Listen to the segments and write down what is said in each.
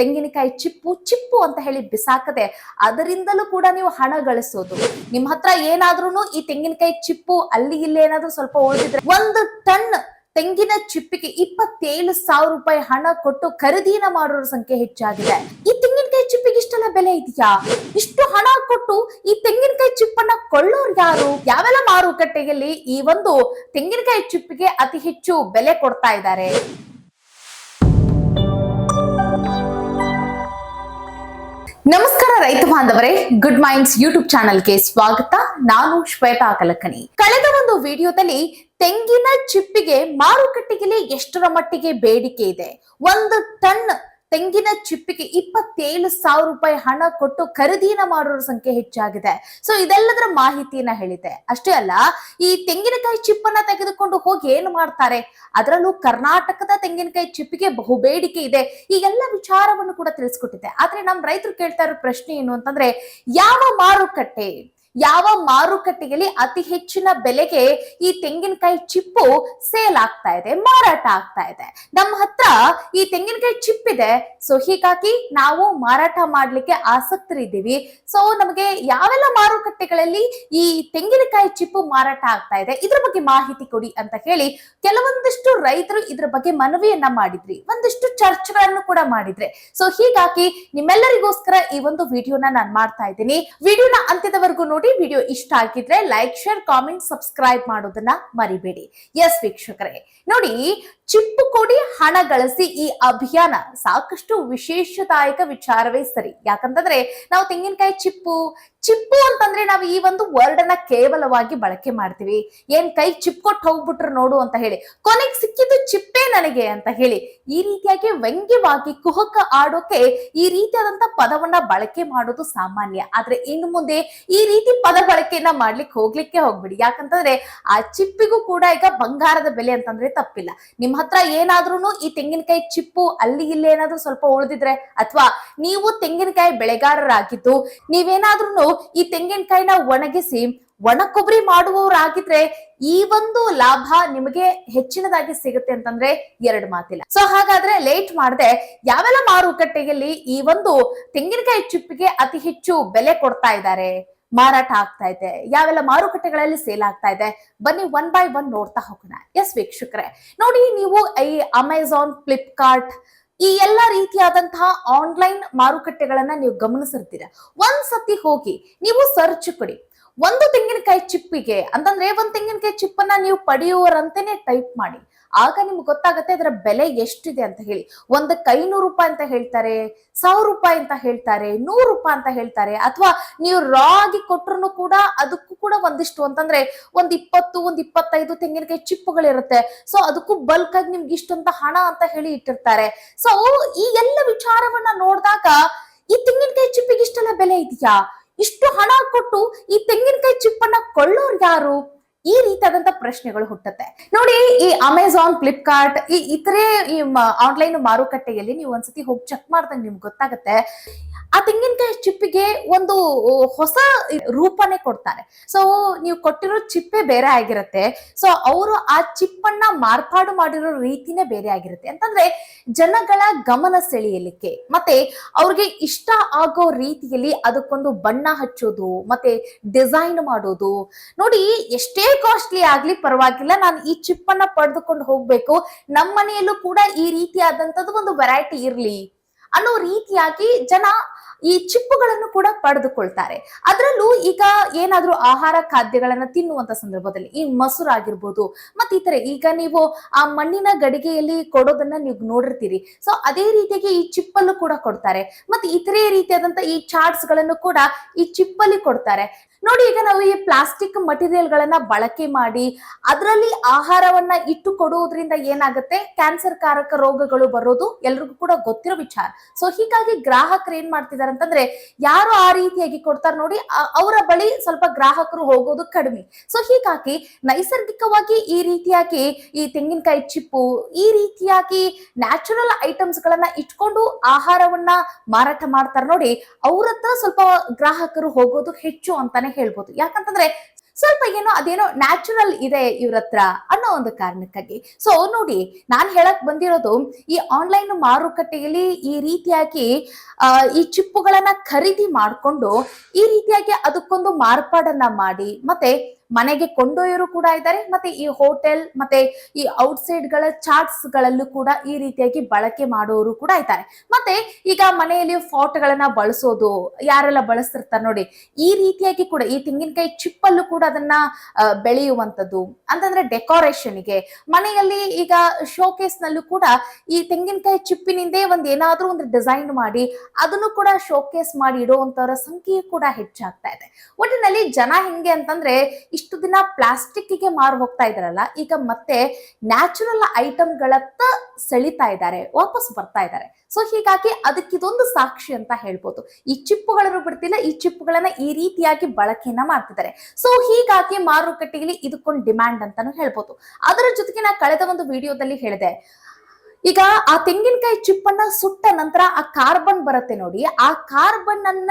ತೆಂಗಿನಕಾಯಿ ಚಿಪ್ಪು ಚಿಪ್ಪು ಅಂತ ಹೇಳಿ ಬಿಸಾಕದೆ ಅದರಿಂದಲೂ ಕೂಡ ನೀವು ಹಣ ಗಳಿಸೋದು. ನಿಮ್ ಹತ್ರ ಏನಾದ್ರೂ ಈ ತೆಂಗಿನಕಾಯಿ ಚಿಪ್ಪು ಅಲ್ಲಿ ಇಲ್ಲಿ ಏನಾದ್ರೂ ಸ್ವಲ್ಪ ಉಳಿದಿದ್ರೆ ಒಂದು ಟನ್ ತೆಂಗಿನ ಚಿಪ್ಪಿಗೆ ಇಪ್ಪತ್ತೇಳು ಸಾವಿರ ರೂಪಾಯಿ ಹಣ ಕೊಟ್ಟು ಖರೀದಿನ ಮಾಡೋರ ಸಂಖ್ಯೆ ಹೆಚ್ಚಾಗಿದೆ. ಈ ತೆಂಗಿನಕಾಯಿ ಚಿಪ್ಪಿಗೆ ಇಷ್ಟೆಲ್ಲ ಬೆಲೆ ಇದೆಯಾ? ಇಷ್ಟು ಹಣ ಕೊಟ್ಟು ಈ ತೆಂಗಿನಕಾಯಿ ಚಿಪ್ಪನ್ನ ಕೊಳ್ಳೋರು ಯಾರು? ಯಾವೆಲ್ಲ ಮಾರುಕಟ್ಟೆಯಲ್ಲಿ ಈ ಒಂದು ತೆಂಗಿನಕಾಯಿ ಚಿಪ್ಪಿಗೆ ಅತಿ ಹೆಚ್ಚು ಬೆಲೆ ಕೊಡ್ತಾ ಇದ್ದಾರೆ? ನಮಸ್ಕಾರ ರೈತ ಬಾಂಧವರೇ ಗುಡ್ ಮೈಂಡ್ಸ್ ಯೂಟ್ಯೂಬ್ ಚಾನೆಲ್ಗೆ ಸ್ವಾಗತ. ನಾನು ಶ್ವೇತಾ ಕಲಕಣಿ ಕಳೆದ ಒಂದು ವಿಡಿಯೋದಲ್ಲಿ ತೆಂಗಿನ ಚಿಪ್ಪಿಗೆ ಮಾರುಕಟ್ಟೆಯಲ್ಲಿ ಎಷ್ಟರ ಮಟ್ಟಿಗೆ ಬೇಡಿಕೆ ಇದೆ? ಒಂದು ಟನ್ ತೆಂಗಿನ ಚಿಪ್ಪಿಗೆ ಇಪ್ಪತ್ತೇಳು ಸಾವಿರ ರೂಪಾಯಿ ಹಣ ಕೊಟ್ಟು ಖರೀದಿನ ಮಾಡೋರ ಸಂಖ್ಯೆ ಹೆಚ್ಚಾಗಿದೆ. ಸೊ ಇದೆಲ್ಲದರ ಮಾಹಿತಿಯನ್ನ ಹೇಳಿದೆ ಅಷ್ಟೇ ಅಲ್ಲ, ಈ ತೆಂಗಿನಕಾಯಿ ಚಿಪ್ಪನ್ನ ತೆಗೆದುಕೊಂಡು ಹೋಗಿ ಏನ್ ಮಾಡ್ತಾರೆ? ಅದರಲ್ಲೂ ಕರ್ನಾಟಕದ ತೆಂಗಿನಕಾಯಿ ಚಿಪ್ಪಿಗೆ ಬಹು ಬೇಡಿಕೆ ಇದೆ. ಈ ಎಲ್ಲ ವಿಚಾರವನ್ನು ಕೂಡ ತಿಳಿಸ್ಕೊಟ್ಟಿದೆ ಆದ್ರೆ ನಮ್ ರೈತರು ಕೇಳ್ತಾ ಇರೋ ಪ್ರಶ್ನೆ ಏನು ಅಂತಂದ್ರೆ, ಯಾವ ಮಾರುಕಟ್ಟೆ ಯಾವ ಮಾರುಕಟ್ಟೆಯಲ್ಲಿ ಅತಿ ಹೆಚ್ಚಿನ ಬೆಲೆಗೆ ಈ ತೆಂಗಿನಕಾಯಿ ಚಿಪ್ಪು ಸೇಲ್ ಆಗ್ತಾ ಇದೆ, ಮಾರಾಟ ಆಗ್ತಾ ಇದೆ? ನಮ್ಮ ಹತ್ರ ಈ ತೆಂಗಿನಕಾಯಿ ಚಿಪ್ ಇದೆ. ಸೊ ಹೀಗಾಗಿ ನಾವು ಮಾರಾಟ ಮಾಡ್ಲಿಕ್ಕೆ ಆಸಕ್ತರಿದ್ದೀವಿ. ಸೊ ನಮಗೆ ಯಾವೆಲ್ಲ ಮಾರುಕಟ್ಟೆಗಳಲ್ಲಿ ಈ ತೆಂಗಿನಕಾಯಿ ಚಿಪ್ಪು ಮಾರಾಟ ಆಗ್ತಾ ಇದೆ, ಇದ್ರ ಬಗ್ಗೆ ಮಾಹಿತಿ ಕೊಡಿ ಅಂತ ಹೇಳಿ ಕೆಲವೊಂದಿಷ್ಟು ರೈತರು ಇದ್ರ ಬಗ್ಗೆ ಮನವಿಯನ್ನ ಮಾಡಿದ್ರಿ. ಒಂದಿಷ್ಟು ಚರ್ಚೆಗಳನ್ನು ಕೂಡ ಮಾಡಿದ್ರೆ. ಸೊ ಹೀಗಾಗಿ ನಿಮ್ಮೆಲ್ಲರಿಗೋಸ್ಕರ ಈ ಒಂದು ವಿಡಿಯೋನ ನಾನು ಮಾಡ್ತಾ ಇದ್ದೀನಿ. ವಿಡಿಯೋನ ಅಂತ್ಯದವರೆಗೂ ವಿಡಿಯೋ ಇಷ್ಟ ಆಗಿದ್ರೆ ಲೈಕ್ ಶೇರ್ ಕಾಮೆಂಟ್ ಸಬ್ಸ್ಕ್ರೈಬ್ ಮಾಡೋದನ್ನ ಮರಿಬೇಡಿ. ಎಸ್ ವೀಕ್ಷಕರೇ. ನೋಡಿ, ಚಿಪ್ಪು ಕೊಡಿ ಹಣ ಗಳಿಸಿ ಈ ಅಭಿಯಾನ ಸಾಕಷ್ಟು ವಿಶೇಷದಾಯಕ ವಿಚಾರವೇ ಸರಿ. ಯಾಕಂತಂದ್ರೆ ನಾವು ತೆಂಗಿನಕಾಯಿ ಚಿಪ್ಪು ಚಿಪ್ಪು ಅಂತಂದ್ರೆ ನಾವು ಈ ಒಂದು ವರ್ಡ್ ಅನ್ನ ಕೇವಲವಾಗಿ ಬಳಕೆ ಮಾಡ್ತೀವಿ. ಏನ್ ಕೈ ಚಿಪ್ ಕೊಟ್ಟು ಹೋಗ್ಬಿಟ್ರು ನೋಡು ಅಂತ ಹೇಳಿ. ಕೊನೆಗೆ ಸಿಕ್ಕಿದ್ದು ಚಿಪ್ಪೇ ನನಗೆ ಅಂತ ಹೇಳಿ. ಈ ರೀತಿಯಾಗಿ ವ್ಯಂಗ್ಯವಾಗಿ ಕುಹಕ ಆಡೋಕೆ ಈ ರೀತಿಯಾದಂತ ಪದವನ್ನ ಬಳಕೆ ಮಾಡೋದು ಸಾಮಾನ್ಯ. ಆದ್ರೆ ಇನ್ನು ಮುಂದೆ ಈ ರೀತಿ ಪದ ಬಳಕೆಯನ್ನ ಮಾಡ್ಲಿಕ್ಕೆ ಹೋಗ್ಲಿಕ್ಕೆ ಹೋಗ್ಬಿಡಿ. ಯಾಕಂತಂದ್ರೆ ಆ ಚಿಪ್ಪಿಗೂ ಕೂಡ ಈಗ ಬಂಗಾರದ ಬೆಲೆ ಅಂತಂದ್ರೆ ತಪ್ಪಿಲ್ಲ. ನಿಮ್ ಹತ್ರ ಏನಾದ್ರೂ ಈ ತೆಂಗಿನಕಾಯಿ ಚಿಪ್ಪು ಅಲ್ಲಿ ಇಲ್ಲಿ ಏನಾದ್ರೂ ಸ್ವಲ್ಪ ಉಳಿದಿದ್ರೆ, ಅಥವಾ ನೀವು ತೆಂಗಿನಕಾಯಿ ಬೆಳೆಗಾರರಾಗಿದ್ದು ನೀವೇನಾದ್ರೂ ಈ ತೆಂಗಿನಕಾಯಿನ ಒಣಗಿಸಿ ಒಣ ಕೊಬ್ಬರಿ ಮಾಡುವವರಾಗಿದ್ರೆ ಈ ಒಂದು ಲಾಭ ನಿಮಗೆ ಹೆಚ್ಚಿನದಾಗಿ ಸಿಗುತ್ತೆ ಅಂತಂದ್ರೆ ಎರಡು ಮಾತಿಲ್ಲ. ಸೊ ಹಾಗಾದ್ರೆ ಲೇಟ್ ಮಾಡದೆ, ಯಾವೆಲ್ಲ ಮಾರುಕಟ್ಟೆಯಲ್ಲಿ ಈ ಒಂದು ತೆಂಗಿನಕಾಯಿ ಚಿಪ್ಪಿಗೆ ಅತಿ ಹೆಚ್ಚು ಬೆಲೆ ಕೊಡ್ತಾ ಇದ್ದಾರೆ? ಮಾರಾಟ ಆಗ್ತಾ ಇದೆ. ಯಾವೆಲ್ಲ ಮಾರುಕಟ್ಟೆಗಳಲ್ಲಿ ಸೇಲ್ ಆಗ್ತಾ ಇದೆ? ಬನ್ನಿ ಒನ್ ಬೈ ಒನ್ ನೋಡ್ತಾ ಹೋಗೋಣ. ಎಸ್ ವೀಕ್ಷಕರೇ. ನೋಡಿ, ನೀವು ಈ ಅಮೆಝಾನ್ ಫ್ಲಿಪ್ಕಾರ್ಟ್ ಈ ಎಲ್ಲ ರೀತಿಯಾದಂತಹ ಆನ್ಲೈನ್ ಮಾರುಕಟ್ಟೆಗಳನ್ನ ನೀವು ಗಮನಿಸಿರ್ತೀರ. ಒಂದ್ಸತಿ ಹೋಗಿ ನೀವು ಸರ್ಚ್ ಕೊಡಿ. ಒಂದು ತೆಂಗಿನಕಾಯಿ ಚಿಪ್ಪಿಗೆ, ಅಂತಂದ್ರೆ ಒಂದ್ ತೆಂಗಿನಕಾಯಿ ಚಿಪ್ಪನ್ನ ನೀವು ಪಡೆಯುವರಂತೆನೆ ಟೈಪ್ ಮಾಡಿ. ಆಗ ನಿಮ್ಗೆ ಗೊತ್ತಾಗುತ್ತೆ ಅದರ ಬೆಲೆ ಎಷ್ಟಿದೆ ಅಂತ ಹೇಳಿ. ಒಂದಕ್ಕೆ ಐನೂರು ರೂಪಾಯಿ ಅಂತ ಹೇಳ್ತಾರೆ, ಸಾವಿರ ರೂಪಾಯಿ ಅಂತ ಹೇಳ್ತಾರೆ, ನೂರು ರೂಪಾಯಿ ಅಂತ ಹೇಳ್ತಾರೆ, ಅಥವಾ ನೀವು ರಾ ಆಗಿ ಕೊಟ್ಟರು ಕೂಡ ಅದಕ್ಕೂ ಕೂಡ ಒಂದಿಷ್ಟು ಅಂತಂದ್ರೆ ಒಂದ್ ಇಪ್ಪತ್ತು, ಒಂದ್ ಇಪ್ಪತ್ತೈದು ತೆಂಗಿನಕಾಯಿ ಚಿಪ್ಪುಗಳಿರುತ್ತೆ. ಸೊ ಅದಕ್ಕೂ ಬಲ್ಕ್ ಆಗಿ ನಿಮ್ಗೆ ಇಷ್ಟು ಅಂತ ಹಣ ಅಂತ ಹೇಳಿ ಇಟ್ಟಿರ್ತಾರೆ. ಸೊ ಈ ಎಲ್ಲ ವಿಚಾರವನ್ನ ನೋಡಿದಾಗ, ಈ ತೆಂಗಿನಕಾಯಿ ಚಿಪ್ಪಿಗೆ ಇಷ್ಟೆಲ್ಲ ಬೆಲೆ ಇದೆಯಾ? ಇಷ್ಟು ಹಣ ಕೊಟ್ಟು ಈ ತೆಂಗಿನಕಾಯಿ ಚಿಪ್ಪನ್ನ ಕೊಳ್ಳೋರು ಯಾರು? ಈ ರೀತಿಯಾದಂತ ಪ್ರಶ್ನೆಗಳು ಹುಟ್ಟುತ್ತೆ. ನೋಡಿ, ಈ ಅಮೆಝಾನ್ ಫ್ಲಿಪ್ಕಾರ್ಟ್ ಈ ಇತರೆ ಈ ಆನ್ಲೈನ್ ಮಾರುಕಟ್ಟೆಯಲ್ಲಿ ನೀವು ಒಂದ್ಸತಿ ಹೋಗಿ ಚೆಕ್ ಮಾಡಿದಾಗ ನಿಮ್ಗೆ ಗೊತ್ತಾಗುತ್ತೆ. ಆ ತೆಂಗಿನಕಾಯಿ ಚಿಪ್ಪಿಗೆ ಒಂದು ಹೊಸ ರೂಪನೆ ಕೊಡ್ತಾರೆ. ಸೊ ನೀವು ಕೊಟ್ಟಿರೋ ಚಿಪ್ಪೆ ಬೇರೆ ಆಗಿರುತ್ತೆ. ಸೊ ಅವರು ಆ ಚಿಪ್ಪನ್ನ ಮಾರ್ಪಾಡು ಮಾಡಿರೋ ರೀತಿನೇ ಬೇರೆ ಆಗಿರುತ್ತೆ. ಅಂತಂದ್ರೆ, ಜನಗಳ ಗಮನ ಸೆಳೆಯಲಿಕ್ಕೆ, ಮತ್ತೆ ಅವ್ರಿಗೆ ಇಷ್ಟ ಆಗೋ ರೀತಿಯಲ್ಲಿ ಅದಕ್ಕೊಂದು ಬಣ್ಣ ಹಚ್ಚೋದು, ಮತ್ತೆ ಡಿಸೈನ್ ಮಾಡೋದು. ನೋಡಿ, ಎಷ್ಟೇ ಕಾಸ್ಟ್ಲಿ ಆಗ್ಲಿ ಪರವಾಗಿಲ್ಲ, ನಾನು ಈ ಚಿಪ್ಪನ್ನ ಪಡೆದುಕೊಂಡು ಹೋಗ್ಬೇಕು. ನಮ್ಮ ಮನೆಯಲ್ಲೂ ಕೂಡ ಈ ರೀತಿಯಾದಂತದ್ದು ಒಂದು ವೆರೈಟಿ ಇರ್ಲಿ. ಅನ್ನೋ ರೀತಿಯಾಗಿ ಜನ ಈ ಚಿಪ್ಪುಗಳನ್ನು ಕೂಡ ಪಡೆದುಕೊಳ್ತಾರೆ. ಅದರಲ್ಲೂ ಈಗ ಏನಾದ್ರೂ ಆಹಾರ ಖಾದ್ಯಗಳನ್ನ ತಿನ್ನುವಂತ ಸಂದರ್ಭದಲ್ಲಿ, ಈ ಮೊಸರು ಆಗಿರ್ಬೋದು, ಮತ್ತೆ ಈ ಈಗ ನೀವು ಆ ಮಣ್ಣಿನ ಗಡಿಗೆಯಲ್ಲಿ ಕೊಡೋದನ್ನ ನೀವು ನೋಡಿರ್ತೀರಿ. ಸೊ ಅದೇ ರೀತಿಯಾಗಿ ಈ ಚಿಪ್ಪಲ್ಲೂ ಕೂಡ ಕೊಡ್ತಾರೆ. ಮತ್ತೆ ಇತರೆ ರೀತಿಯಾದಂತ ಈ ಚಾರ್ಟ್ಸ್ಗಳನ್ನು ಕೂಡ ಈ ಚಿಪ್ಪಲ್ಲಿ ಕೊಡ್ತಾರೆ. ನೋಡಿ, ಈಗ ನಾವು ಈ ಪ್ಲಾಸ್ಟಿಕ್ ಮಟೀರಿಯಲ್ ಗಳನ್ನ ಬಳಕೆ ಮಾಡಿ, ಅದರಲ್ಲಿ ಆಹಾರವನ್ನ ಇಟ್ಟು ಕೊಡುವುದರಿಂದ ಏನಾಗುತ್ತೆ? ಕ್ಯಾನ್ಸರ್ ಕಾರಕ ರೋಗಗಳು ಬರೋದು ಎಲ್ರಿಗೂ ಕೂಡ ಗೊತ್ತಿರೋ ವಿಚಾರ. ಸೊ ಹೀಗಾಗಿ ಗ್ರಾಹಕರು ಏನ್ ಮಾಡ್ತಿದಾರೆ? ಅಂತಂದ್ರೆ ಯಾರು ಆ ರೀತಿಯಾಗಿ ಕೊಡ್ತಾರೆ ನೋಡಿ ಅವರ ಬಳಿ ಸ್ವಲ್ಪ ಗ್ರಾಹಕರು ಹೋಗೋದು ಕಡಿಮೆ. ಸೊ ಹೀಗಾಗಿ ನೈಸರ್ಗಿಕವಾಗಿ ಈ ರೀತಿಯಾಗಿ ಈ ತೆಂಗಿನಕಾಯಿ ಚಿಪ್ಪು, ಈ ರೀತಿಯಾಗಿ ನ್ಯಾಚುರಲ್ ಐಟಮ್ಸ್ ಗಳನ್ನ ಇಟ್ಕೊಂಡು ಆಹಾರವನ್ನ ಮಾರಾಟ ಮಾಡ್ತಾರೆ ನೋಡಿ ಅವ್ರ ಸ್ವಲ್ಪ ಗ್ರಾಹಕರು ಹೋಗೋದು ಹೆಚ್ಚು ಅಂತಾನೆ ಹೇಳ್ಬೋದು. ಯಾಕಂತಂದ್ರೆ ಸ್ವಲ್ಪ ಏನೋ ಅದೇನೋ ನ್ಯಾಚುರಲ್ ಇದೆ ಇವ್ರ ಹತ್ರ ಅನ್ನೋ ಒಂದು ಕಾರಣಕ್ಕಾಗಿ. ಸೊ ನೋಡಿ, ನಾನ್ ಹೇಳಕ್ ಬಂದಿರೋದು ಈ ಆನ್ಲೈನ್ ಮಾರುಕಟ್ಟೆಯಲ್ಲಿ ಈ ರೀತಿಯಾಗಿ ಈ ಚಿಪ್ಪುಗಳನ್ನ ಖರೀದಿ ಮಾಡಿಕೊಂಡು ಈ ರೀತಿಯಾಗಿ ಅದಕ್ಕೊಂದು ಮಾರ್ಪಾಡನ್ನ ಮಾಡಿ, ಮತ್ತೆ ಮನೆಗೆ ಕೊಂಡೊಯ್ಯರು ಕೂಡ ಇದ್ದಾರೆ, ಮತ್ತೆ ಈ ಹೋಟೆಲ್, ಮತ್ತೆ ಈ ಔಟ್ಸೈಡ್ಗಳ ಚಾರ್ಟ್ಸ್ ಗಳಲ್ಲೂ ಕೂಡ ಈ ರೀತಿಯಾಗಿ ಬಳಕೆ ಮಾಡೋರು ಕೂಡ ಇದ್ದಾರೆ. ಮತ್ತೆ ಈಗ ಮನೆಯಲ್ಲಿ ಫಾಟ್ ಬಳಸೋದು, ಯಾರೆಲ್ಲ ಬಳಸ್ತಿರ್ತಾರೆ ನೋಡಿ, ಈ ರೀತಿಯಾಗಿ ಕೂಡ, ಈ ತೆಂಗಿನಕಾಯಿ ಚಿಪ್ಪಲ್ಲೂ ಕೂಡ ಅದನ್ನ ಬೆಳೆಯುವಂಥದ್ದು. ಅಂತಂದ್ರೆ ಡೆಕೋರೇಷನ್ಗೆ ಮನೆಯಲ್ಲಿ ಈಗ ಶೋಕೇಸ್ ನಲ್ಲೂ ಕೂಡ ಈ ತೆಂಗಿನಕಾಯಿ ಚಿಪ್ಪಿನಿಂದೇ ಒಂದ್ ಏನಾದ್ರೂ ಒಂದು ಡಿಸೈನ್ ಮಾಡಿ, ಅದನ್ನು ಕೂಡ ಶೋಕೇಸ್ ಮಾಡಿ ಇಡುವಂತವರ ಸಂಖ್ಯೆ ಕೂಡ ಹೆಚ್ಚಾಗ್ತಾ ಇದೆ. ಒಟ್ಟಿನಲ್ಲಿ ಜನ ಹೆಂಗೆ ಅಂತಂದ್ರೆ ಇಷ್ಟು ದಿನ ಪ್ಲಾಸ್ಟಿಕ್ಗೆ ಮಾರು ಹೋಗ್ತಾ ಇದಾರಲ್ಲ ಈಗ ಮತ್ತೆ ನ್ಯಾಚುರಲ್ ಐಟಮ್ಗಳತ್ತ ಸೆಳಿತಾ ಇದ್ದಾರೆ, ವಾಪಸ್ ಬರ್ತಾ ಇದ್ದಾರೆ. ಸೊ ಹೀಗಾಗಿ ಅದಕ್ಕಿದೊಂದು ಸಾಕ್ಷಿ ಅಂತ ಹೇಳ್ಬೋದು. ಈ ಚಿಪ್ಪುಗಳನ್ನು ಬಿಡ್ತಿಲ್ಲ, ಈ ಚಿಪ್ಪುಗಳನ್ನ ಈ ರೀತಿಯಾಗಿ ಬಳಕೆಯನ್ನ ಮಾಡ್ತಿದ್ದಾರೆ. ಸೊ ಹೀಗಾಗಿ ಮಾರುಕಟ್ಟೆಯಲ್ಲಿ ಇದಕ್ಕೊಂದು ಡಿಮ್ಯಾಂಡ್ ಅಂತಾನು ಹೇಳ್ಬೋದು. ಅದರ ಜೊತೆಗೆ ನಾ ಕಳೆದ ಒಂದು ವಿಡಿಯೋದಲ್ಲಿ ಹೇಳಿದೆ, ಈಗ ಆ ತೆಂಗಿನಕಾಯಿ ಚಿಪ್ಪನ್ನ ಸುಟ್ಟ ನಂತರ ಆ ಕಾರ್ಬನ್ ಬರುತ್ತೆ ನೋಡಿ, ಆ ಕಾರ್ಬನ್ ಅನ್ನ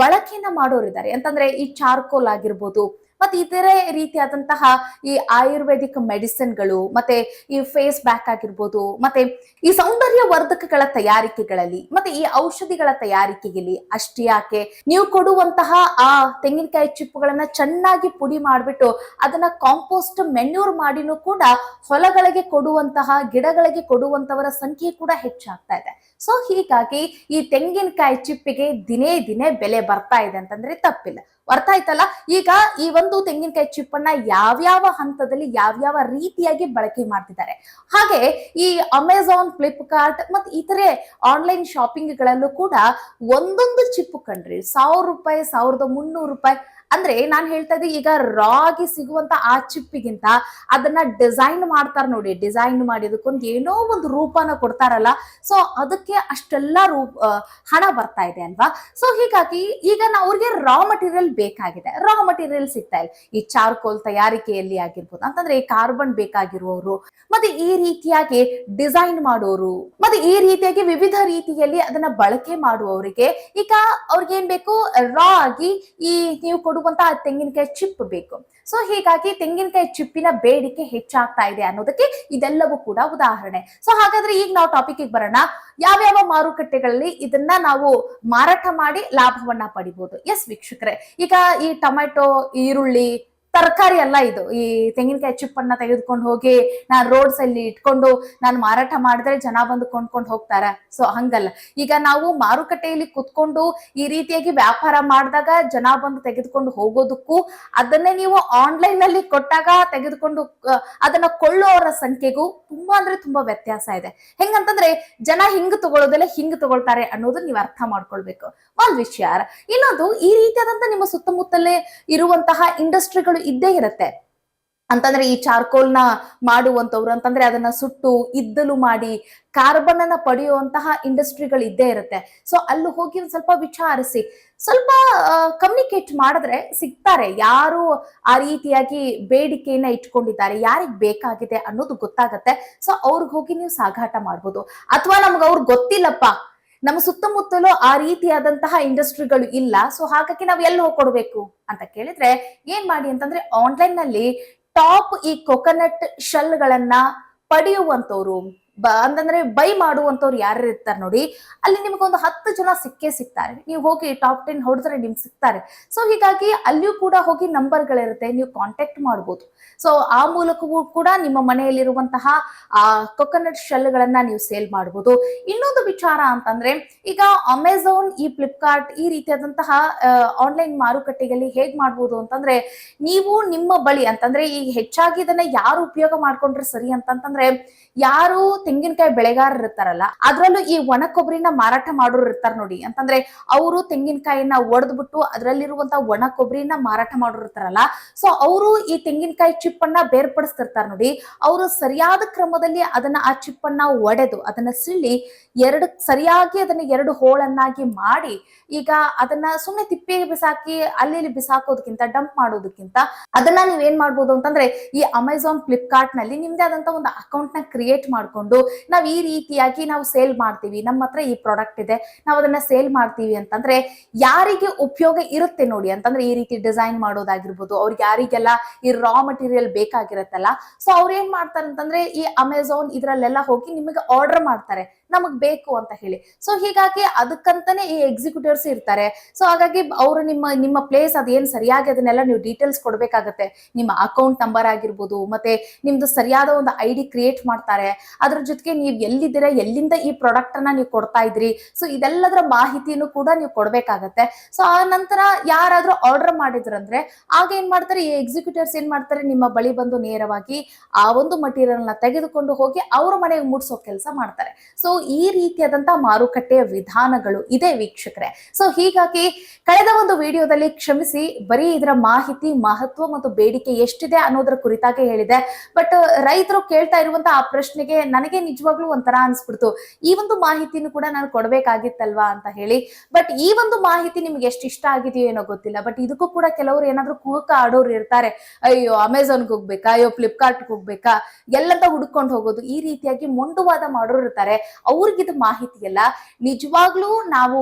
ಬಳಕೆಯನ್ನ ಮಾಡೋರಿದ್ದಾರೆ. ಅಂತಂದ್ರೆ ಈ ಚಾರ್ಕೋಲ್ ಆಗಿರ್ಬೋದು ಮತ್ತೆ ಇತರೆ ರೀತಿಯಾದಂತಹ ಈ ಆಯುರ್ವೇದಿಕ್ ಮೆಡಿಸಿನ್ಗಳು, ಮತ್ತೆ ಈ ಫೇಸ್ ಬ್ಯಾಕ್ ಆಗಿರ್ಬೋದು, ಮತ್ತೆ ಈ ಸೌಂದರ್ಯ ವರ್ಧಕಗಳ ತಯಾರಿಕೆಗಳಲ್ಲಿ, ಮತ್ತೆ ಈ ಔಷಧಿಗಳ ತಯಾರಿಕೆಯಲ್ಲಿ ಅಷ್ಟೇ ಯಾಕೆ ನೀವು ಕೊಡುವಂತಹ ಆ ತೆಂಗಿನಕಾಯಿ ಚಿಪ್ಪುಗಳನ್ನ ಚೆನ್ನಾಗಿ ಪುಡಿ ಮಾಡಿಬಿಟ್ಟು ಅದನ್ನ ಕಾಂಪೋಸ್ಟ್ ಮೆನ್ಯೂರ್ ಮಾಡಿನೂ ಕೂಡ ಹೊಲಗಳಿಗೆ ಕೊಡುವಂತಹ, ಗಿಡಗಳಿಗೆ ಕೊಡುವಂತವರ ಸಂಖ್ಯೆ ಕೂಡ ಹೆಚ್ಚಾಗ್ತಾ ಇದೆ. ಸೊ ಹೀಗಾಗಿ ಈ ತೆಂಗಿನಕಾಯಿ ಚಿಪ್ಪಿಗೆ ದಿನೇ ದಿನೇ ಬೆಲೆ ಬರ್ತಾ ಇದೆ ಅಂತಂದ್ರೆ ತಪ್ಪಿಲ್ಲ. ಅರ್ಥ ಆಯ್ತಲ್ಲ ಈಗ ಈ ಒಂದು ತೆಂಗಿನಕಾಯಿ ಚಿಪ್ಪನ್ನ ಯಾವ್ಯಾವ ಹಂತದಲ್ಲಿ ಯಾವ್ಯಾವ ರೀತಿಯಾಗಿ ಬಳಕೆ ಮಾಡ್ತಿದ್ದಾರೆ? ಹಾಗೆ ಈ ಅಮೆಝಾನ್ ಫ್ಲಿಪ್ಕಾರ್ಟ್ ಮತ್ತೆ ಇತರೆ ಆನ್ಲೈನ್ ಶಾಪಿಂಗ್ ಗಳಲ್ಲೂ ಕೂಡ ಒಂದೊಂದು ಚಿಪ್ಪು ಕಂಡ್ರಿ, ಸಾವಿರ ರೂಪಾಯಿ, ಸಾವಿರದ ಮುನ್ನೂರು ರೂಪಾಯಿ ಅಂದ್ರೆ ನಾನ್ ಹೇಳ್ತಾ ಇದ್ದೆ, ಈಗ ರಾ ಆಗಿ ಸಿಗುವಂತ ಆ ಚಿಪ್ಪಿಗಿಂತ ಅದನ್ನ ಡಿಸೈನ್ ಮಾಡ್ತಾರ ನೋಡಿ ಡಿಸೈನ್ ಮಾಡಿ ಅದಕ್ಕೊಂದು ಏನೋ ಒಂದು ರೂಪನ ಕೊಡ್ತಾರಲ್ಲ ಸೊ ಅದಕ್ಕೆ ಅಷ್ಟೆಲ್ಲ ರೂಪ ಹಣ ಬರ್ತಾ ಇದೆ ಅಲ್ವಾ? ಸೊ ಹೀಗಾಗಿ ಈಗ ನಾ ಅವ್ರಿಗೆ ರಾ ಮಟೀರಿಯಲ್ ಬೇಕಾಗಿದೆ. ರಾ ಮಟೀರಿಯಲ್ ಸಿಗ್ತಾ ಇಲ್ಲ. ಈ ಚಾರ್ಕೋಲ್ ತಯಾರಿಕೆಯಲ್ಲಿ ಆಗಿರ್ಬೋದು, ಅಂತಂದ್ರೆ ಕಾರ್ಬನ್ ಬೇಕಾಗಿರುವವರು ಮತ್ತೆ ಈ ರೀತಿಯಾಗಿ ಡಿಸೈನ್ ಮಾಡೋರು, ಮತ್ತೆ ಈ ರೀತಿಯಾಗಿ ವಿವಿಧ ರೀತಿಯಲ್ಲಿ ಅದನ್ನ ಬಳಕೆ ಮಾಡುವವರಿಗೆ ಈಗ ಅವ್ರಿಗೆ ಏನ್ ಬೇಕು? ರಾ ಆಗಿ ಈ ನೀವು ಕೊಡುವಂತಹ ತೆಂಗಿನಕಾಯಿ ಚಿಪ್ ಬೇಕು. ಸೊ ಹೀಗಾಗಿ ತೆಂಗಿನಕಾಯಿ ಚಿಪ್ಪಿನ ಬೇಡಿಕೆ ಹೆಚ್ಚಾಗ್ತಾ ಇದೆ ಅನ್ನೋದಕ್ಕೆ ಇದೆಲ್ಲವೂ ಕೂಡ ಉದಾಹರಣೆ. ಸೊ ಹಾಗಾದ್ರೆ ಈಗ ನಾವು ಟಾಪಿಕ್ ಬರೋಣ. ಯಾವ್ಯಾವ ಮಾರುಕಟ್ಟೆಗಳಲ್ಲಿ ಇದನ್ನ ನಾವು ಮಾರಾಟ ಮಾಡಿ ಲಾಭವನ್ನ ಪಡಿಬಹುದು ಎಸ್ ವೀಕ್ಷಕರೇ. ಈಗ ಈ ಟೊಮೆಟೊ ಈರುಳ್ಳಿ ತರಕಾರಿ ಅಲ್ಲ ಇದು. ಈ ತೆಂಗಿನಕಾಯಿ ಚಿಪ್ಪನ್ನ ತೆಗೆದುಕೊಂಡು ಹೋಗಿ ನಾನು ರೋಡ್ಸ್ ಅಲ್ಲಿ ಇಟ್ಕೊಂಡು ನಾನು ಮಾರಾಟ ಮಾಡಿದ್ರೆ ಜನ ಬಂದು ಕೊಂಡ್ಕೊಂಡು ಹೋಗ್ತಾರ. ಸೊ ಹಂಗಲ್ಲ. ಈಗ ನಾವು ಮಾರುಕಟ್ಟೆಯಲ್ಲಿ ಕುತ್ಕೊಂಡು ಈ ರೀತಿಯಾಗಿ ವ್ಯಾಪಾರ ಮಾಡಿದಾಗ ಜನ ಬಂದು ತೆಗೆದುಕೊಂಡು ಹೋಗೋದಕ್ಕೂ ಅದನ್ನೇ ನೀವು ಆನ್ಲೈನ್ನಲ್ಲಿ ಕೊಟ್ಟಾಗ ತೆಗೆದುಕೊಂಡು ಅದನ್ನ ಕೊಳ್ಳುವವರ ಸಂಖ್ಯೆಗೂ ತುಂಬಾ ಅಂದ್ರೆ ತುಂಬಾ ವ್ಯತ್ಯಾಸ ಇದೆ. ಹೆಂಗಂತಂದ್ರೆ ಜನ ಹಿಂಗ್ ತಗೊಳ್ಳೋದಲ್ಲ ಹಿಂಗ್ ತಗೊಳ್ತಾರೆ ಅನ್ನೋದು ನೀವು ಅರ್ಥ ಮಾಡ್ಕೊಳ್ಬೇಕು. ಒಂದ್ ವಿಷಯ ಇನ್ನೊಂದು ಈ ರೀತಿಯಾದಂತ ನಿಮ್ಮ ಸುತ್ತಮುತ್ತಲೇ ಇರುವಂತಹ ಇಂಡಸ್ಟ್ರಿಗಳು ಇದ್ದೇ ಇರುತ್ತೆ. ಅಂತಂದ್ರೆ ಈ ಚಾರ್ಕೋಲ್ನ ಮಾಡುವಂತವ್ರು ಅಂತಂದ್ರೆ ಅದನ್ನ ಸುಟ್ಟು, ಇದ್ದಲು ಮಾಡಿ ಕಾರ್ಬನ್ ಅನ್ನ ಪಡೆಯುವಂತಹ ಇಂಡಸ್ಟ್ರಿಗಳು ಇದ್ದೇ ಇರುತ್ತೆ. ಸೊ ಅಲ್ಲಿ ಹೋಗಿ ಸ್ವಲ್ಪ ವಿಚಾರಿಸಿ. ಸ್ವಲ್ಪ ಕಮ್ಯುನಿಕೇಟ್ ಮಾಡಿದ್ರೆ ಸಿಗ್ತಾರೆ. ಯಾರು ಆ ರೀತಿಯಾಗಿ ಬೇಡಿಕೆಯನ್ನ ಇಟ್ಕೊಂಡಿದ್ದಾರೆ, ಯಾರಿಗ್ ಬೇಕಾಗಿದೆ ಅನ್ನೋದು ಗೊತ್ತಾಗತ್ತೆ. ಸೊ ಅವ್ರಿಗೆ ಹೋಗಿ ನೀವು ಸಾಗಾಟ ಮಾಡ್ಬೋದು. ಅಥವಾ ನಮ್ಗೆ ಅವ್ರು ಗೊತ್ತಿಲ್ಲಪ್ಪ ನಮ್ಮ ಸುತ್ತಮುತ್ತಲೂ ಆ ರೀತಿಯಾದಂತಹ ಇಂಡಸ್ಟ್ರಿಗಳು ಇಲ್ಲ. ಸೊ ಹಾಗಾಗಿ ನಾವು ಎಲ್ಲಿ ಹೋಗ್ಕೊಡ್ಬೇಕು ಅಂತ ಕೇಳಿದ್ರೆ ಏನ್ ಮಾಡಿ ಅಂತಂದ್ರೆ ಆನ್ಲೈನ್ನಲ್ಲಿ ಟಾಪ್ ಈ ಕೊಕೊನಟ್ ಶೆಲ್ ಗಳನ್ನ ಪಡೆಯುವಂತವ್ರು ಅಂತಂದ್ರೆ ಬೈ ಮಾಡುವಂತವ್ರು ಯಾರು ಇರ್ತಾರೆ ನೋಡಿ, ಅಲ್ಲಿ ನಿಮ್ಗೊಂದು ಹತ್ತು ಜನ ಸಿಕ್ಕೇ ಸಿಗ್ತಾರೆ. ನೀವು ಹೋಗಿ ಟಾಪ್ ಟೆನ್ ಹೊಡೆದ್ರೆ ನಿಮ್ಗೆ ಸಿಗ್ತಾರೆ. ಸೊ ಹೀಗಾಗಿ ಅಲ್ಲಿಯೂ ಕೂಡ ಹೋಗಿ ನಂಬರ್ಗಳಿರುತ್ತೆ ನೀವು ಕಾಂಟ್ಯಾಕ್ಟ್ ಮಾಡ್ಬೋದು. ಸೊ ಆ ಮೂಲಕವೂ ಕೂಡ ನಿಮ್ಮ ಮನೆಯಲ್ಲಿರುವಂತಹ, ಆ ಕೊಕೊನಟ್ ಶೆಲ್ಗಳನ್ನ ನೀವು ಸೇಲ್ ಮಾಡ್ಬೋದು. ಇನ್ನೊಂದು ವಿಚಾರ ಅಂತಂದ್ರೆ, ಈಗ ಅಮೆಝಾನ್ ಈ ಫ್ಲಿಪ್ಕಾರ್ಟ್ ಈ ರೀತಿಯಾದಂತಹ ಆನ್ಲೈನ್ ಮಾರುಕಟ್ಟೆಯಲ್ಲಿ ಹೇಗ್ ಮಾಡ್ಬೋದು ಅಂತಂದ್ರೆ, ನೀವು ನಿಮ್ಮ ಬಳಿ ಅಂತಂದ್ರೆ ಈಗ ಹೆಚ್ಚಾಗಿ ಇದನ್ನ ಯಾರು ಉಪಯೋಗ ಮಾಡ್ಕೊಂಡ್ರೆ ಸರಿ ಅಂತಂತಂದ್ರೆ, ಯಾರು ತೆಂಗಿನಕಾಯಿ ಬೆಳೆಗಾರರು ಇರ್ತಾರಲ್ಲ, ಅದ್ರಲ್ಲೂ ಈ ಒಣ ಕೊಬ್ಬರಿನ ಮಾರಾಟ ಮಾಡೋರು ಇರ್ತಾರ ನೋಡಿ. ಅಂತಂದ್ರೆ ಅವರು ತೆಂಗಿನಕಾಯಿನ ಒಡೆದ್ಬಿಟ್ಟು ಅದರಲ್ಲಿರುವಂತ ಒಣ ಕೊಬ್ಬರಿನ ಮಾರಾಟ ಮಾಡೋರು ಇರ್ತಾರಲ್ಲ ಸೊ ಅವರು ಈ ತೆಂಗಿನಕಾಯಿ ಚಿಪ್ಪನ್ನ ಬೇರ್ಪಡಿಸ್ತಿರ್ತಾರ ನೋಡಿ. ಅವರು ಸರಿಯಾದ ಕ್ರಮದಲ್ಲಿ ಅದನ್ನ ಆ ಚಿಪ್ಪನ್ನ ಒಡೆದು ಅದನ್ನ ಸಿಳ್ಳಿ ಎರಡು, ಸರಿಯಾಗಿ ಅದನ್ನ ಎರಡು ಹೋಳನ್ನಾಗಿ ಮಾಡಿ ಈಗ ಅದನ್ನ ಸುಮ್ಮನೆ ತಿಪ್ಪೆಗೆ ಬಿಸಾಕಿ ಅಲ್ಲಿ ಬಿಸಾಕೋದಕ್ಕಿಂತ ಡಂಪ್ ಮಾಡೋದಕ್ಕಿಂತ ಅದನ್ನ ನೀವ್ ಏನ್ ಮಾಡ್ಬೋದು ಅಂತಂದ್ರೆ ಈ ಅಮೆಝಾನ್ ಫ್ಲಿಪ್ಕಾರ್ಟ್ನಲ್ಲಿ ನಿಮ್ದೇ ಆದಂತ ಒಂದು ಅಕೌಂಟ್ನ ಕ್ರಿಯೇಟ್ ಮಾಡ್ಕೊಂಡು ನಾವ್ ಈ ರೀತಿಯಾಗಿ ನಾವು ಸೇಲ್ ಮಾಡ್ತೀವಿ. ನಮ್ಮ ಹತ್ರ ಈ ಪ್ರಾಡಕ್ಟ್ ಇದೆ. ನಾವು ಅದನ್ನ ಸೇಲ್ ಮಾಡ್ತೀವಿ ಅಂತಂದ್ರೆ ಯಾರಿಗೆ ಉಪಯೋಗ ಇರುತ್ತೆ ನೋಡಿ. ಅಂತಂದ್ರೆ ಈ ರೀತಿ ಡಿಸೈನ್ ಮಾಡೋದಾಗಿರ್ಬೋದು, ಅವ್ರಿಗೆ ಯಾರಿಗೆಲ್ಲ ಈ ರಾ ಮಟೀರಿಯಲ್ ಬೇಕಾಗಿರತ್ತಲ್ಲ. ಸೊ ಅವ್ರು ಏನ್ ಮಾಡ್ತಾರೆ ಅಂತಂದ್ರೆ ಈ ಅಮೆಝಾನ್ ಇದ್ರಲ್ಲೆಲ್ಲ ಹೋಗಿ ನಿಮಗೆ ಆರ್ಡರ್ ಮಾಡ್ತಾರೆ. ನಮಗ್ ಬೇಕು ಅಂತ ಹೇಳಿ. ಸೊ ಹೀಗಾಗಿ ಅದಕ್ಕಂತಾನೆ ಈ ಎಕ್ಸಿಕ್ಯೂಟಿವ್ಸ್ ಇರ್ತಾರೆ. ಸೊ ಹಾಗಾಗಿ ಅವರು ನಿಮ್ಮ ನಿಮ್ಮ ಪ್ಲೇಸ್ ಅದೇನ್ ಸರಿಯಾಗಿ ಅದನ್ನೆಲ್ಲ ನೀವು ಡೀಟೇಲ್ಸ್ ಕೊಡ್ಬೇಕಾಗತ್ತೆ. ನಿಮ್ಮ ಅಕೌಂಟ್ ನಂಬರ್ ಆಗಿರ್ಬೋದು, ಮತ್ತೆ ನಿಮ್ದು ಸರಿಯಾದ ಒಂದು ಐ ಕ್ರಿಯೇಟ್ ಮಾಡ್ತಾರೆ. ಅದ್ರ ಜೊತೆಗೆ ನೀವು ಎಲ್ಲಿದ್ದೀರಾ, ಎಲ್ಲಿಂದ ಈ ಪ್ರಾಡಕ್ಟ್ ಅನ್ನ ನೀವು ಕೊಡ್ತಾ ಇದ್ರಿ? ಸೊ ಇದೆಲ್ಲದರ ಮಾಹಿತಿಯನ್ನು ಕೂಡ ನೀವು ಕೊಡ್ಬೇಕಾಗತ್ತೆ. ಸೊ ಆ ನಂತರ ಯಾರಾದ್ರೂ ಆರ್ಡರ್ ಮಾಡಿದ್ರಂದ್ರೆ, ಆಗ ಏನ್ ಮಾಡ್ತಾರೆ, ಈ ಎಕ್ಸಿಕ್ಯೂಟಿವ್ಸ್ ಏನ್ ಮಾಡ್ತಾರೆ, ನಿಮ್ಮ ಬಳಿ ಬಂದು ನೇರವಾಗಿ ಆ ಒಂದು ಮಟೀರಿಯಲ್ನ ತೆಗೆದುಕೊಂಡು ಹೋಗಿ ಅವ್ರ ಮನೆಗೆ ಮುಟ್ಸೋ ಕೆಲಸ ಮಾಡ್ತಾರೆ. ಸೊ ಈ ರೀತಿಯಾದಂತಹ ಮಾರುಕಟ್ಟೆಯ ವಿಧಾನಗಳು ಇದೆ ವೀಕ್ಷಕರೇ. ಸೊ ಹೀಗಾಗಿ ಕಳೆದ ಒಂದು ವಿಡಿಯೋದಲ್ಲಿ ಕ್ಷಮಿಸಿ, ಬರೀ ಇದರ ಮಾಹಿತಿ, ಮಹತ್ವ ಮತ್ತು ಬೇಡಿಕೆ ಎಷ್ಟಿದೆ ಅನ್ನೋದ್ರ ಕುರಿತಾಗಿ ಹೇಳಿದೆ. ಬಟ್ ರೈತರು ಕೇಳ್ತಾ ಇರುವಂತಹ ಆ ಪ್ರಶ್ನೆಗೆ ನನಗೆ ನಿಜವಾಗ್ಲೂ ಒಂಥರ ಅನ್ಸ್ಬಿಡ್ತು. ಈ ಒಂದು ಮಾಹಿತಿನೂ ಕೂಡ ನಾನು ಕೊಡ್ಬೇಕಾಗಿತ್ತಲ್ವಾ ಅಂತ ಹೇಳಿ. ಬಟ್ ಈ ಒಂದು ಮಾಹಿತಿ ನಿಮ್ಗೆ ಎಷ್ಟು ಇಷ್ಟ ಆಗಿದೆಯೋ ಏನೋ ಗೊತ್ತಿಲ್ಲ. ಬಟ್ ಇದಕ್ಕೂ ಕೂಡ ಕೆಲವರು ಏನಾದ್ರೂ ಕೂಕ ಆಡೋರು ಇರ್ತಾರೆ. ಅಯ್ಯೋ ಅಮೆಝಾನ್ಗೆ ಹೋಗ್ಬೇಕಾ? ಅಯ್ಯೋ ಫ್ಲಿಪ್ಕಾರ್ಟ್ಗೆ ಹೋಗ್ಬೇಕಾ? ಎಲ್ಲಂತ ಹುಡ್ಕೊಂಡು ಹೋಗೋದು. ಈ ರೀತಿಯಾಗಿ ಮೊಂಡುವಾದ ಮಾಡೋರು ಇರ್ತಾರೆ. ಅವ್ರಿಗಿದು ಮಾಹಿತಿ ಎಲ್ಲ ನಿಜವಾಗ್ಲೂ ನಾವು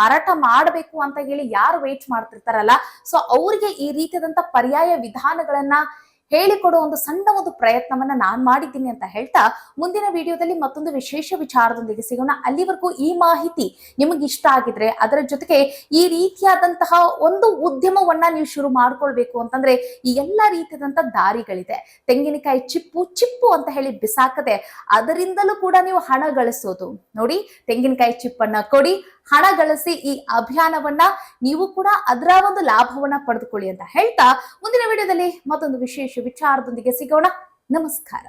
ಮಾರಾಟ ಮಾಡಬೇಕು ಅಂತ ಹೇಳಿ ಯಾರು ವೇಟ್ ಮಾಡ್ತಿರ್ತಾರಲ್ಲ. ಸೊ ಅವ್ರಿಗೆ ಈ ರೀತಿಯಾದಂತ ಪರ್ಯಾಯ ವಿಧಾನಗಳನ್ನ ಹೇಳಿಕೊಡೋ ಒಂದು ಸಣ್ಣ ಒಂದು ಪ್ರಯತ್ನವನ್ನ ನಾನ್ ಮಾಡಿದ್ದೀನಿ ಅಂತ ಹೇಳ್ತಾ ಮುಂದಿನ ವಿಡಿಯೋದಲ್ಲಿ ಮತ್ತೊಂದು ವಿಶೇಷ ವಿಚಾರದೊಂದಿಗೆ ಸಿಗೋಣ. ಅಲ್ಲಿವರೆಗೂ ಈ ಮಾಹಿತಿ ನಿಮಗೆ ಇಷ್ಟ ಆಗಿದ್ರೆ ಅದರ ಜೊತೆಗೆ ಈ ರೀತಿಯಾದಂತಹ ಒಂದು ಉದ್ಯಮವನ್ನ ನೀವು ಶುರು ಮಾಡ್ಕೊಳ್ಬೇಕು ಅಂತಂದ್ರೆ ಈ ಎಲ್ಲ ರೀತಿಯಾದಂತ ದಾರಿಗಳಿದೆ. ತೆಂಗಿನಕಾಯಿ ಚಿಪ್ಪು ಚಿಪ್ಪು ಅಂತ ಹೇಳಿ ಬಿಸಾಕದೆ ಅದರಿಂದಲೂ ಕೂಡ ನೀವು ಹಣ ಗಳಿಸೋದು. ನೋಡಿ, ತೆಂಗಿನಕಾಯಿ ಚಿಪ್ಪನ್ನ ಕೊಡಿ ಹಣ ಗಳಿಸಿ ಈ ಅಭಿಯಾನವನ್ನ ನೀವು ಕೂಡ ಅದರ ಒಂದು ಲಾಭವನ್ನ ಪಡೆದುಕೊಳ್ಳಿ ಅಂತ ಹೇಳ್ತಾ ಮುಂದಿನ ವಿಡಿಯೋದಲ್ಲಿ ಮತ್ತೊಂದು ವಿಶೇಷ ವಿಚಾರದೊಂದಿಗೆ ಸಿಗೋಣ. ನಮಸ್ಕಾರ.